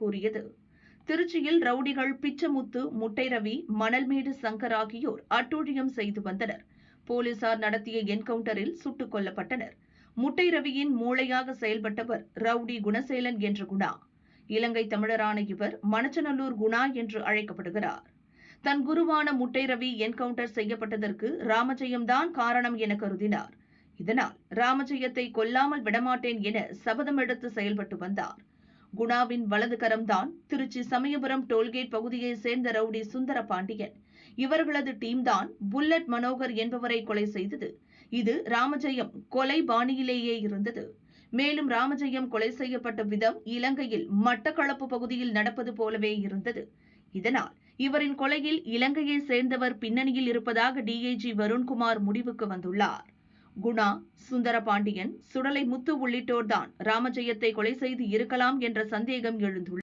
கூறியது. திருச்சியில் ரவுடிகள் பிச்சமுத்து முட்டை ரவி மணல்மேடு சங்கர் ஆகியோர் அட்டூழியம் செய்து வந்தனர். போலீசார் நடத்திய என்கவுண்டரில் சுட்டுக் கொல்லப்பட்டனர். முட்டை ரவியின் மூளையாக செயல்பட்டவர் ரவுடி குணசேலன் என்ற குணா. இலங்கை தமிழரான இவர் மணச்சநல்லூர் குணா என்று அழைக்கப்படுகிறார். தன் குருவான முட்டை ரவி என்கவுண்டர் செய்யப்பட்டதற்கு ராமஜெயம்தான் காரணம் என கருதினார். இதனால் ராமஜெயத்தை கொல்லாமல் விடமாட்டேன் என சபதம் எடுத்து செயல்பட்டு வந்தார். குணாவின் வலது கரம்தான் திருச்சி சமயபுரம் டோல்கேட் பகுதியைச் சேர்ந்த ரவுடி சுந்தர பாண்டியன் இவர்களது டீம்தான் புல்லட் மனோகர் என்பவரை கொலை செய்தது. இது ராமஜெயம் கொலை பாணியிலேயே இருந்தது. மேலும் ராமஜெயம் கொலை செய்யப்பட்ட விதம் இலங்கையில் மட்டக்களப்பு பகுதியில் நடப்பது போலவே இருந்தது. இதனால் இவரின் கொலையில் இலங்கையை சேர்ந்தவர் பின்னணியில் இருப்பதாக டிஐஜி வருண்குமார் முடிவுக்கு வந்துள்ளார். குணா சுந்தரபாண்டியன் சுடலை முத்து உள்ளிட்டோர்தான் ராமஜெயத்தை கொலை செய்து இருக்கலாம் என்ற சந்தேகம் எழுந்துள்ளது.